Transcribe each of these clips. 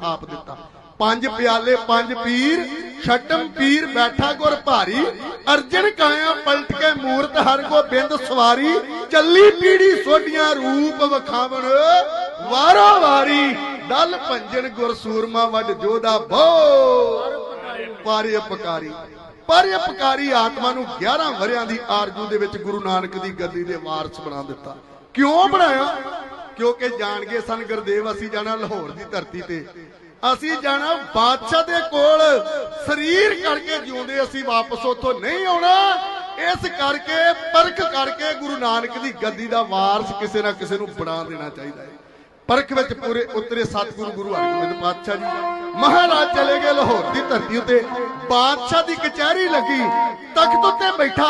ਥਾਪ ਦਿੱਤਾ। ਪੰਜ ਪਿਆਲੇ, ਪੰਜ ਪੀਰ, ਛਟਮ ਪੀਰ ਬੈਠਾ ਗੁਰ ਭਾਰੀ ਅਰਜਨ ਕਾਇਆ ਪਲਟ ਕੇ ਮੂਰਤ ਹਰ ਕੋ ਬਿੰਦ ਸਵਾਰੀ, ਚੱਲੀ ਪੀੜੀ ਸੋਢੀਆਂ ਰੂਪ ਵਖਾਵਣ। ਵਾਰੋ ਵਾਰੀ ਦਲ ਭੰਜਨ ਗੁਰ ਸੂਰਮਾ ਵੱਡ ਜੋਦਾ ਭੋ ਪਾਰੇ ਉਪਕਾਰੀ ਪਾਰੇ ਉਪਕਾਰੀ ਆਤਮਾ ਨੂੰ 11 ਵਰਿਆਂ ਦੀ ਆਰਜੂ ਦੇ ਵਿੱਚ ਗੁਰੂ ਨਾਨਕ ਦੀ ਗੱਦੀ ਦੇ ਵਾਰਸ ਬਣਾ ਦਿੱਤਾ। ਕਿਉਂ ਬਣਾਇਆ? ਕਿਉਂਕਿ ਜਾਣਗੇ ਸਨ ਗੁਰਦੇਵ, ਅਸੀਂ ਜਾਣਾ ਲਾਹੌਰ ਦੀ ਧਰਤੀ ਤੇ। ਅਸੀਂ ਜਾਣਾ ਬਾਦਸ਼ਾਹ ਦੇ ਕੋਲ। ਸਰੀਰ ਕਰਕੇ ਜਿਉਂਦੇ ਅਸੀਂ ਵਾਪਸ ਉੱਥੋਂ ਨਹੀਂ ਆਉਣਾ। ਇਸ ਕਰਕੇ, ਪਰਖ ਕਰਕੇ ਗੁਰੂ ਨਾਨਕ ਦੀ ਗੱਦੀ ਦਾ ਵਾਰਸ ਕਿਸੇ ਨਾ ਕਿਸੇ ਨੂੰ ਬਣਾ ਦੇਣਾ ਚਾਹੀਦਾ ਹੈ। ਪਰਖ ਵਿੱਚ ਪੂਰੇ ਉਤਰੇ ਸਤਿਗੁਰੂ ਗੁਰੂ ਹਰਗੋਬਿੰਦ ਪਾਤਸ਼ਾਹ ਜੀ ਮਹਾਰਾਜ ਚਲੇ ਗਏ ਲਾਹੌਰ ਦੀ ਧਰਤੀ ਉਤੇ ਬਾਦਸ਼ਾਹ ਦੀ ਕਚਹਿਰੀ ਲੱਗੀ ਤਖਤ ਉੱਤੇ ਬੈਠਾ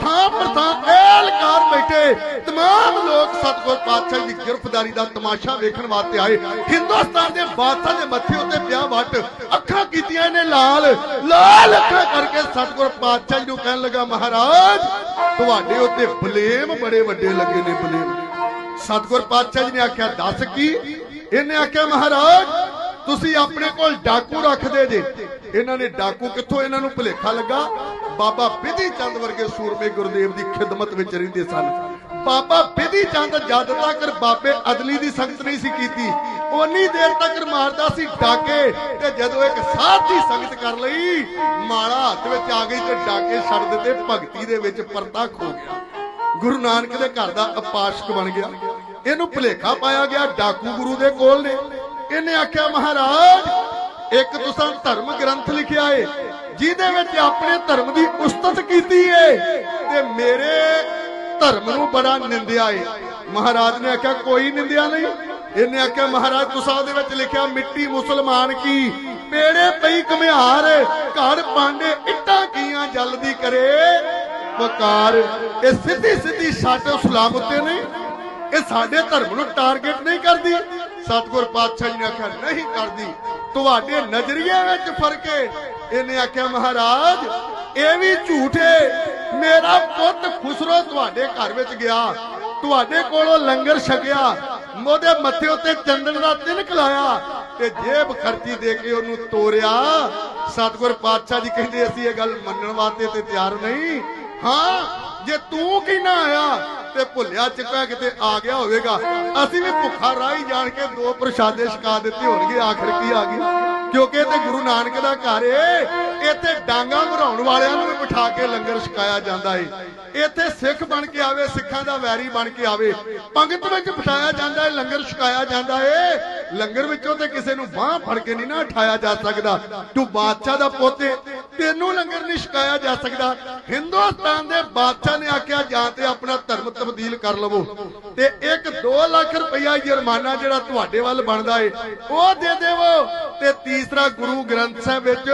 ਥਾਂ ਪਰ ਥਾਂ ਐਲਕਾਰ ਬੈਠੇ तमाम ਲੋਕ ਸਤਿਗੁਰ ਪਾਤਸ਼ਾਹ ਦੀ ਗ੍ਰਿਫਤਾਰੀ ਦਾ ਤਮਾਸ਼ਾ ਵੇਖਣ ਵਾਸਤੇ ਆਏ ਹਿੰਦੁਸਤਾਨ ਦੇ ਬਾਦਸ਼ਾਹ ਦੇ ਮੱਥੇ ਉੱਤੇ ਪਿਆ ਵੱਟ ਅੱਖਾਂ ਕੀਤੀਆਂ ਇਹਨੇ ਲਾਲ ਲਾਲ ਅੱਖਾਂ ਕਰਕੇ ਸਤਿਗੁਰ ਪਾਤਸ਼ਾਹ ਜੀ ਨੂੰ ਕਹਿਣ ਲੱਗਾ ਮਹਾਰਾਜ ਤੁਹਾਡੇ ਉੱਤੇ ਬਲੇਮ ਬੜੇ ਵੱਡੇ ਲੱਗੇ ਨੇ ਬਲੇਮ ਸਤਿਗੁਰ ਪਾਤਸ਼ਾਹ ਜੀ ਨੇ ਆਖਿਆ, ਦੱਸ ਕੀ? ਇਹਨੇ ਆਖਿਆ, ਮਹਾਰਾਜ, ਤੁਸੀਂ ਆਪਣੇ ਕੋਲ ਡਾਕੂ ਰੱਖਦੇ ਜੇ। ਇਹਨਾਂ ਨੇ ਡਾਕੂ ਕਿੱਥੋਂ ਇਹਨਾਂ ਨੂੰ ਭੁਲੇਖਾ ਲੱਗਾ? ਬਾਬਾ ਬਿਧੀ ਚੰਦ ਵਰਗੇ ਸੂਰਮੇ ਗੁਰਦੇਵ ਦੀ ਖਿਦਮਤ ਵਿੱਚ ਰਹਿੰਦੇ ਸਨ। ਬਾਬਾ ਬਿਧੀ ਚੰਦ ਜਦ ਤੱਕ ਬਾਬੇ ਅਦਲੀ ਦੀ ਸੰਗਤ ਨਹੀਂ ਸੀ ਕੀਤੀ ਉਨੀ ਦੇਰ ਤੱਕ ਮਾਰਦਾ ਸੀ ਡਾਕੇ ਤੇ ਜਦੋਂ ਇੱਕ ਸਾਧ ਦੀ ਸੰਗਤ ਕਰ ਲਈ, ਮਾਲਾ ਹੱਥ ਵਿੱਚ ਆ ਗਈ ਤੇ ਡਾਕੇ ਛੱਡ ਦਿੱਤੇ, ਭਗਤੀ ਦੇ ਵਿੱਚ ਪਰਦਾ ਖੋ ਗਿਆ। ਗੁਰੂ ਨਾਨਕ ਦੇ ਘਰ ਦਾ ਉਪਾਸ਼ਕ ਬਣ ਗਿਆ। ਇਹਨੂੰ ਭੁਲੇਖਾ ਪਾਇਆ ਗਿਆ, ਡਾਕੂ ਗੁਰੂ ਦੇ ਕੋਲ ਨੇ। ਇਹਨੇ ਆਖਿਆ, ਮਹਾਰਾਜ, ਇੱਕ ਤੁਸੀਂ ਧਰਮ ਗ੍ਰੰਥ ਲਿਖਿਆ ਏ, ਜਿਹਦੇ ਵਿੱਚ ਆਪਣੇ ਧਰਮ ਦੀ ਉਸਤਤ ਕੀਤੀ ਏ, ਤੇ ਮੇਰੇ ਧਰਮ ਨੂੰ ਬੜਾ ਨਿੰਦਿਆ ਏ। ਮਹਾਰਾਜ ਨੇ ਆਖਿਆ, ਕੋਈ ਨਿੰਦਿਆ ਨਹੀਂ। ਇਹਨੇ ਆਖਿਆ, ਮਹਾਰਾਜ, ਤੁਸੀਂ ਉਹਦੇ ਵਿੱਚ ਲਿਖਿਆ, ਮਿੱਟੀ ਮੁਸਲਮਾਨ ਕੀ, ਪੇੜੇ ਪਈ ਘਮਿਆਰ, ਘਰ ਪਾਂਡੇ ਇੱਟਾਂ ਕੀਆਂ ਜਲਦੀ ਕਰੇ। ਵਕਾਰ, ਇਹ ਸਿੱਧੀ ਸਿੱਧੀ ਸਾਡੇ ਇਸਲਾਮ ਉੱਤੇ ਨਹੀਂ। ਇਹ ਸਾਡੇ ਧਰਮ ਨੂੰ ਟਾਰਗੇਟ ਨਹੀਂ ਕਰਦੀ। ਸਤਿਗੁਰ ਪਾਤਸ਼ਾਹ ਜੀ ਨੇ ਆਖਿਆ, ਨਹੀਂ ਕਰਦੀ। ਤੁਹਾਡੇ ਨਜ਼ਰੀਏ ਵਿੱਚ ਫ਼ਰਕ ਹੈ ਇਹਨੇ ਆਖਿਆ, ਮਹਾਰਾਜ, ਇਹ ਵੀ ਝੂਠੇ ਮੇਰਾ ਪੁੱਤ ਖੁਸਰੋ ਤੁਹਾਡੇ ਘਰ ਵਿੱਚ ਗਿਆ। ਤੁਹਾਡੇ ਕੋਲੋਂ ਲੰਗਰ ਛਕਿਆ। ਉਹਦੇ ਮੱਥੇ ਉੱਤੇ ਚੰਦਨ ਦਾ ਤਿਲਕ ਲਾਇਆ ਤੇ ਜੇਬ ਖਰਚੀ ਦੇ ਕੇ ਉਹਨੂੰ ਤੋਰਿਆ। ਸਤਿਗੁਰ ਪਾਤਸ਼ਾਹ ਜੀ ਕਹਿੰਦੇ, ਅਸੀਂ ਇਹ ਗੱਲ ਮੰਨਣ ਵਾਸਤੇ ਤੇ ਤਿਆਰ ਨਹੀਂ। ਹਾਂ ਜੇ ਤੂੰ ਕੀ ਨਾ ਆਇਆ ਤੇ ਭੁੱਲਿਆ ਚੁੱਕਾ ਕਿਤੇ ਆ ਗਿਆ ਹੋਵੇਗਾ। ਅਸੀਂ ਵੀ ਭੁੱਖਾ ਰਾਹੀ ਜਾਣ ਕੇ ਦੋ ਪ੍ਰਸ਼ਾਦੇ ਛਕਾ ਦਿੱਤੇ ਹੋਣਗੇ। ਆਖਰ ਕੀ ਆ ਗਿਆ? ਕਿਉਂਕਿ ਤੇ ਗੁਰੂ ਨਾਨਕ ਦਾ ਘਰ ਏ। ਇੱਥੇ ਡਾਂਗਾ ਘਰਾਉਣ ਵਾਲਿਆਂ ਨੂੰ ਵੀ ਬਿਠਾ ਕੇ ਲੰਗਰ ਛਕਾਇਆ ਜਾਂਦਾ ਏ। ਇੱਥੇ ਸਿੱਖ ਬਣ ਕੇ ਆਵੇ, ਸਿੱਖਾਂ ਦਾ ਵੈਰੀ ਬਣ ਕੇ ਆਵੇ। ਪੰਗਤ ਵਿੱਚ ਬਿਠਾਇਆ ਜਾਂਦਾ ਏ, ਲੰਗਰ ਛਕਾਇਆ ਜਾਂਦਾ ਏ। ਲੰਗਰ ਵਿੱਚੋਂ ਤੇ ਕਿਸੇ ਨੂੰ ਬਾਹ ਫੜ ਕੇ ਨਹੀਂ ਨਾ ਉਠਾਇਆ ਜਾ ਸਕਦਾ। ਤੂੰ ਬਾਦਸ਼ਾਹ ਦਾ ਪੋਤੇ ਤੈਨੂੰ ਲੰਗਰ ਨਹੀਂ ਛਕਾਇਆ ਜਾ ਸਕਦਾ। ਹਿੰਦੁਸਤਾਨ ਦੇ ਬਾਦਸ਼ਾਹ ਨੇ ਆਖਿਆ, ਜਾਂ ਤੇ ਆਪਣਾ ਧਰਮ ਤਬਦੀਲ ਕਰ ਲਵੋ। ਤੇ ਇੱਕ 2 ਲੱਖ ਰੁਪਇਆ ਜੁਰਮਾਨਾ ਜਿਹੜਾ ਤੁਹਾਡੇ ਵੱਲ ਬਣਦਾ ਏ, ਉਹ ਦੇ ਦੇਵੋ। ਤੇ ਤੀਸਰਾ ਗੁਰੂ ਗ੍ਰੰਥ ਸਾਹਿਬ ਵਿੱਚ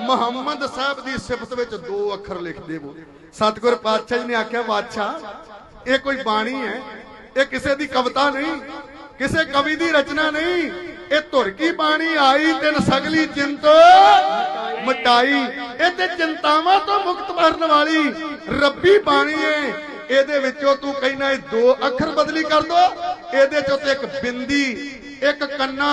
ਮੁਹੰਮਦ ਸਾਹਿਬ ਦੀ ਸਿਫਤ ਵਿੱਚ ਦੋ ਅੱਖਰ ਲਿਖ ਦੇਵੋ। ਸਤਿਗੁਰ ਪਾਤਸ਼ਾਹ ਜੀ ਨੇ ਆਖਿਆ, ਬਾਦਸ਼ਾਹ, ਇਹ ਕੋਈ ਬਾਣੀ ਹੈ, ਇਹ ਕਿਸੇ ਦੀ ਕਵਿਤਾ ਨਹੀਂ, ਕਿਸੇ ਕਵੀ ਦੀ ਰਚਨਾ ਨਹੀਂ, ਇਹ ਧੁਰ ਕੀ ਬਾਣੀ ਆਈ, ਤਿੰਨ ਸਗਲੀ ਚਿੰਤ ਮਟਾਈ ਇਹ ਤੇ ਚਿੰਤਾਵਾਂ ਤੋਂ ਮੁਕਤ ਕਰਨ ਵਾਲੀ ਰੱਬੀ ਬਾਣੀ ਏ। ਇਹਦੇ ਵਿੱਚੋਂ ਤੂੰ ਕਹਿਣਾ ਇਹ ਦੋ ਅੱਖਰ ਬਦਲੀ ਕਰ ਦੋ। ਇਹਦੇ ਚੋਂ ਤੇ ਇੱਕ ਬਿੰਦੀ, ਇੱਕ ਕੰਨਾ,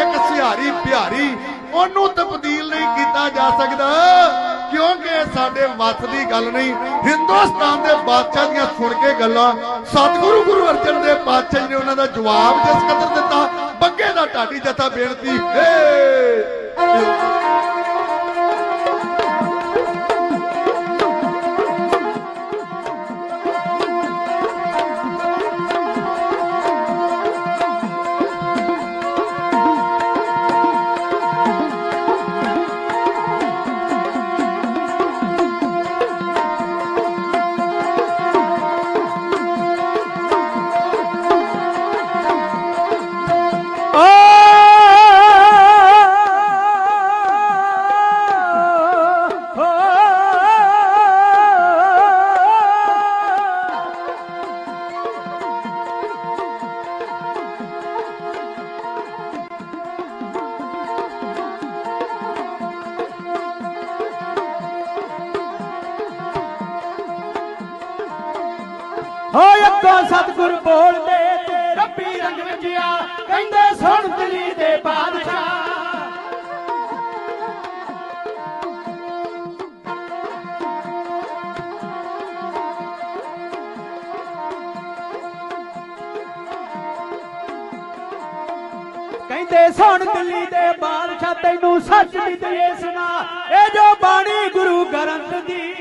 ਇੱਕ ਸਿਹਾਰੀ ਬਿਹਾਰੀ। ਉਹਨੂੰ ਤਬਦੀਲ ਨਹੀਂ ਕੀਤਾ ਜਾ ਸਕਦਾ, ਕਿਉਂਕਿ ਸਾਡੇ ਵੱਸ ਦੀ ਗੱਲ ਨਹੀਂ। ਹਿੰਦੁਸਤਾਨ ਦੇ ਬਾਦਸ਼ਾਹ ਦੀਆਂ ਸੁਣ ਕੇ ਗੱਲਾਂ, ਸਤਿਗੁਰੂ ਗੁਰੂ ਅਰਜਨ ਦੇਵ ਪਾਤਸ਼ਾਹ ਜੀ ਨੇ ਉਹਨਾਂ ਦਾ ਜਵਾਬ ਜਿਸ ਕਦਰ ਦਿੱਤਾ, ਬੱਗੇ ਦਾ ਢਾਡੀ ਜਥਾ ਬੇਨਤੀ। ਏ ਹੋਏ ਅੱਗੋਂ ਬੋਲਦੇ ਤੂੰ ਰੱਬੀ ਰੰਗ ਵਿਚਿਆ ਕਹਿੰਦੇ ਸੁਣ ਦਿਲੀ ਦੇ ਬਾਦਸ਼ਾਹ। ਕਹਿੰਦੇ ਸੁਣ ਦਿੱਲੀ ਦੇ ਬਾਦਸ਼ਾਹ, ਤੈਨੂੰ ਸੱਚ ਦੀ ਸੁਣਾ। ਇਹ ਜੋ ਬਾਣੀ ਗੁਰੂ ਗ੍ਰੰਥ ਦੀ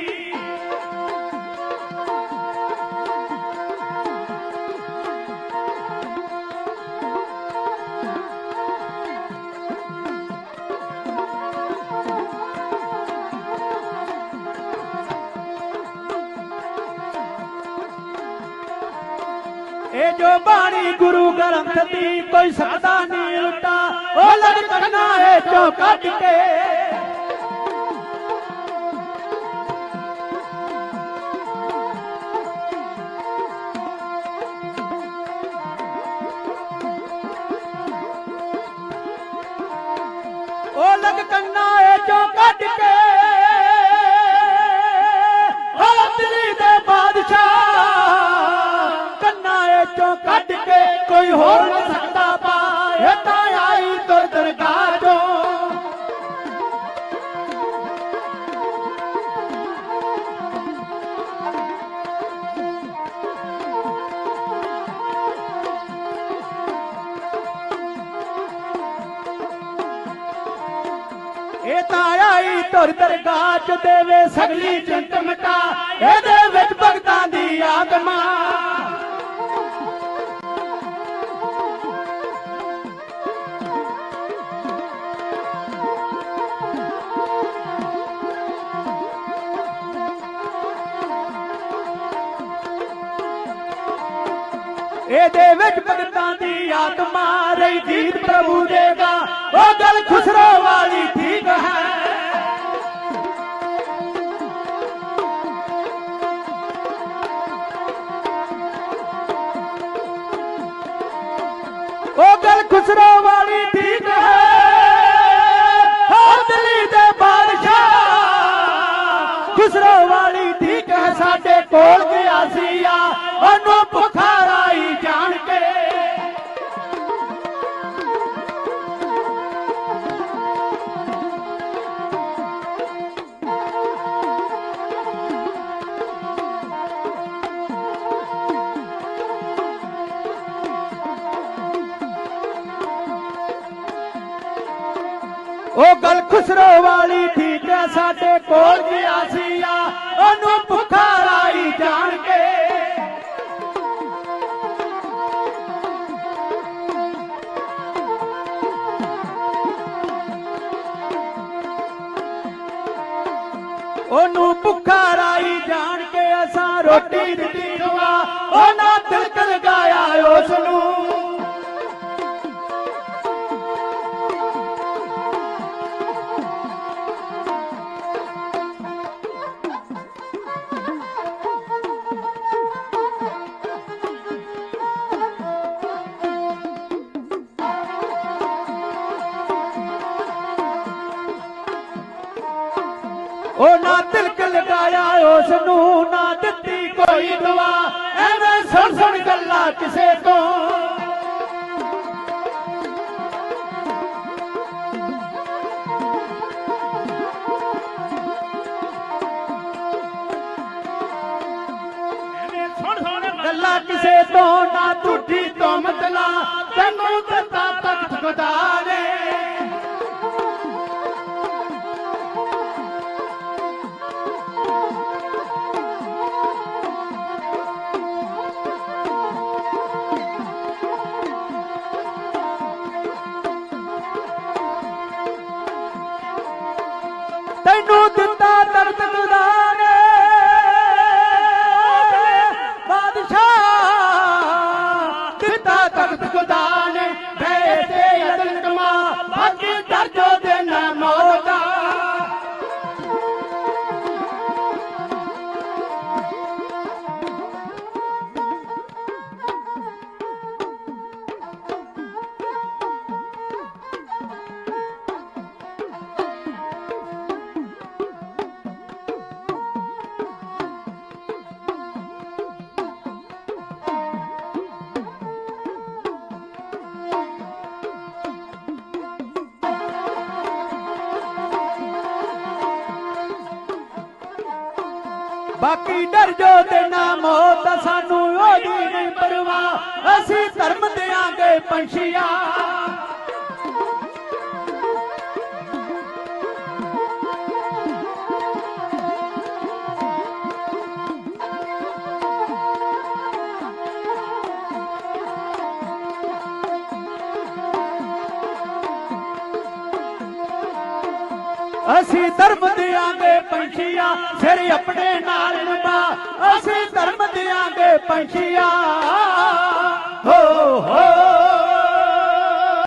ਗ੍ਰੰਥ ਦੀ ਕੋਈ ਸਕਦਾ ਨਹੀਂ ਉਲਟਾ ਉਹ ਲੜ ਕਰਨਾ ਹੈ ਚੋਂ ਕੱਢ ਕੇ ਤਾਂ ਆਈ ਤੁਰ ਦਰਗਾਹ ਚ ਦੇਵੇ ਸਗਲੀ ਚਿੰਤ ਮਟਾ। ਇਹਦੇ ਵਿੱਚ ਭਗਤਾਂ ਦੀ ਆਤਮਾ ਇਹਦੇ ਵਿੱਚ ਭਗਤਾਂ ਦੀ ਆਤਮਾ ਰਹੀ ਜੀਤ ਪ੍ਰਭੂ ਦੇਗਾ। ਉਹ ਗੱਲ ਖੁਸਰੋ ਵਾਲੀ ਠੀਕ ਹੈ। ਉਹ ਗੱਲ ਖੁਸਰੋ ਵਾਲੀ ਠੀਕ ਹੈ। ਹਰ ਦਿੱਲੀ ਦੇ ਬਾਦਸ਼ਾਹ ਖੁਸਰੋ ਵਾਲੀ ਠੀਕ ਹੈ। ਸਾਡੇ ਕੋਲ ਗਿਆ ਸੀ ਆ। ਉਹਨੂੰ ਉਹ ਗੱਲ ਖੁਸਰੋ ਵਾਲੀ ਠੀਕ ਤੇ ਸਾਡੇ ਕੋਲ ਗਿਆ ਸੀ ਆ। ਉਹਨੂੰ ਭੁੱਖਾ ਰਾਈ ਜਾਣ ਕੇ। ਉਹਨੂੰ ਭੁੱਖਾ ਰਾਈ ਜਾਣ ਕੇ ਅਸਾਂ ਰੋਟੀ ਦਿੱਤੀ ਖਵਾ। ਉਹਨਾਂ ਤਿਲਕ ਲਗਾਇਆ ਉਸ ਨੂੰ ਤਿਲਕ ਉਸ ਨੂੰ ਨਾ ਦਿੱਤੀ ਕੋਈ ਦਵਾ ਐਵੇਂ ਸੁਣ ਸੁਣ ਗੱਲਾਂ ਕਿਸੇ ਤੋਂ। ਗੱਲਾਂ ਕਿਸੇ ਤੋਂ, ਨਾ ਝੂਠੀ ਤੋਂ ਮਤਲਾ ਤੈਨੂੰ ਦਿੱਤਾ ਤਖਤ ਖੁਦਾ ਨੇ ਬਾਕੀ ਡਰ ਜੋ ਤੇ ਨਾ ਮੌਤ ਸਾਨੂੰ ਉਹਦੀ ਨਹੀਂ ਪਰਵਾਹ। ਅਸੀਂ ਧਰਮ ਦੇਾਂਗੇ ਪੰਛੀਆਂ। ਅਸੀਂ ਧਰਮ ਦਿਆਂਗੇ ਪੰਛੀਆਂ ਸਿਰ ਆਪਣੇ ਨਾਲ ਨਭਾ ਅਸੀਂ ਧਰਮ ਦਿਆਂਗੇ ਪੰਛੀਆਂ। ਹੋ ਹੋ।